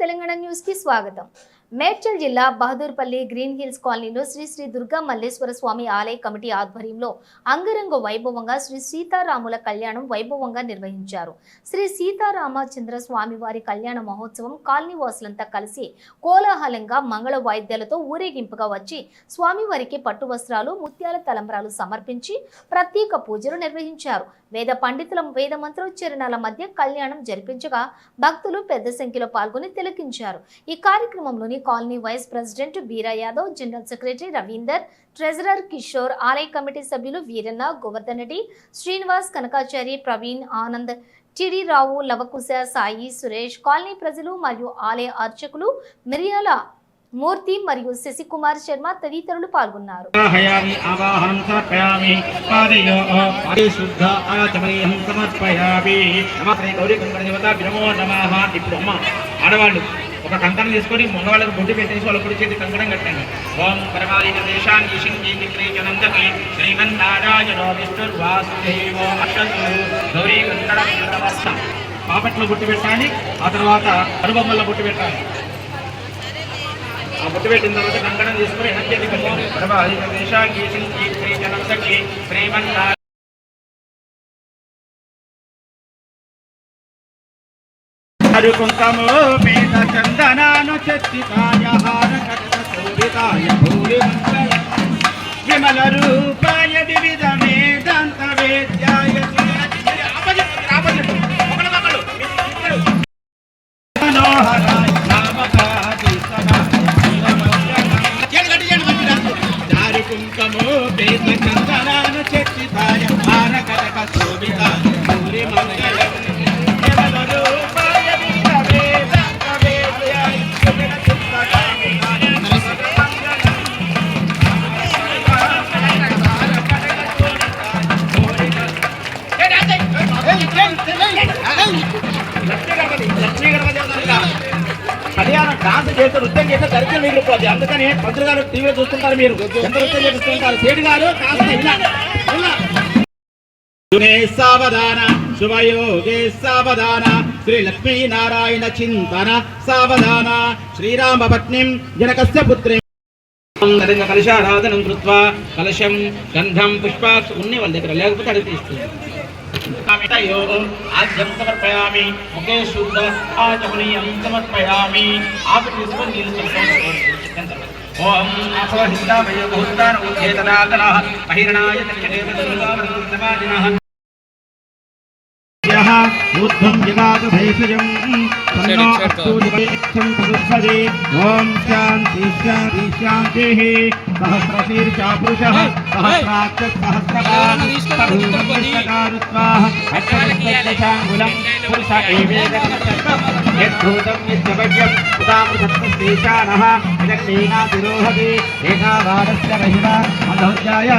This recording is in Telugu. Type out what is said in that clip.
తెలంగాణ న్యూస్కి స్వాగతం. మేడ్చల్ జిల్లా బహదూర్పల్లి గ్రీన్ హిల్స్ కాలనీలో శ్రీ శ్రీ దుర్గా మల్లేశ్వర స్వామి ఆలయ కమిటీ ఆధ్వర్యంలో అంగరంగ వైభవంగా శ్రీ సీతారాముల కళ్యాణం వైభవంగా నిర్వహించారు. శ్రీ సీతారామచంద్ర స్వామి వారి కళ్యాణ మహోత్సవం కాలనీ వాసులంతా కలిసి కోలాహలంగా మంగళ వాయిద్యాలతో ఊరేగింపుగా వచ్చి స్వామివారికి పట్టు వస్త్రాలు ముత్యాల తలంబ్రాలు సమర్పించి ప్రత్యేక పూజలు నిర్వహించారు. వేద పండితుల వేద మంత్రోచ్చరణాల మధ్య కళ్యాణం జరిపించగా భక్తులు పెద్ద సంఖ్యలో పాల్గొని తిలకించారు. ఈ కార్యక్రమంలోని colony vice president Beera Yadav general secretary Ravinder treasurer Kishore ఆలయ కమిటీ సభ్యులు వీరన్న గోవర్ధన్ రెడ్డి శ్రీనివాస్ కనకాచారి ప్రవీణ్ ఆనంద్ టిడి రావు లవకుశ సాయి సురేష్ కాలనీ ప్రజలు మరియు ఆలయ అర్చకులు మిరియాల మూర్తి మరియు శశికుమార్ శర్మ తదితరులు పాల్గొన్నారు. గౌరీ దేవత ఆడవాళ్ళు ఒక కంకణం తీసుకొని మగవాళ్ళకి బొట్టు పెట్టేసి వాళ్ళ కుడి చేతి కంకణం కట్టండి. ఓం పరమాలిక దేశాన్ విశింగి విక్రీచనందకి శ్రీమన్నారాయణో విష్ణుర్వాసుదేవో అక్షతు గౌరీ వెంకట పాపట్లో బొట్టు పెట్టాలి ఆ తర్వాత అనుబొమ్మల్లో బొట్టు పెట్టాలి. ఆ తర్వాత కంకణం తీసుకుని వెనక్కి ఎత్తి కట్టాలి పరమాలిక చందనాను హార కటక శోభితాయ భూరి విమల రూపాయ వివిధ కళ్యాణం డాన్స్ చేస్తే నృత్యం చేస్తే దరిద్రం మిగిలిపోద్ది అందుకని పంతులు గారు టీవీ చూస్తుంటారు మీరు ఎంత నృత్యం చేస్తుంటారు సేటు గారు సావధాన శుభయోగే సావధాన శ్రీ లక్ష్మీనారాయణ చింతన సావధాన శ్రీరామ పత్నిం జనకస్య పుత్రి కలశారాధనం కృత్వా కలశం గంధం పుష్పాక్ష ఉన్ని వాళ్ళ దగ్గర లేకపోతే అడిగి తీస్తుంది కామితయో ఆద్యం సమర్పయామి ముఖే శుద్ధ ఆచమనీయం సమర్పయామి ఆకు తీసుకొని నీళ్ళు చిన్న ఓం यः ऊर्ध्वं जगात भेषजम् तन्नो अस्तु दिवैक्षं प्रसुत्सदे ॐ शान्ति शान्ति शान्तिः। सहस्रशीर्षा पुरुषः सहस्राक्ष सहस्रकारुत्वाः अक्षरशाङ्गुलं पुरुष एवेदं यद्धूतं यद्यवज्यम् उदामृतत्वस्तेशानः यदग्नीना तिरोहति एका वादस्य महिमा अधौर्जाया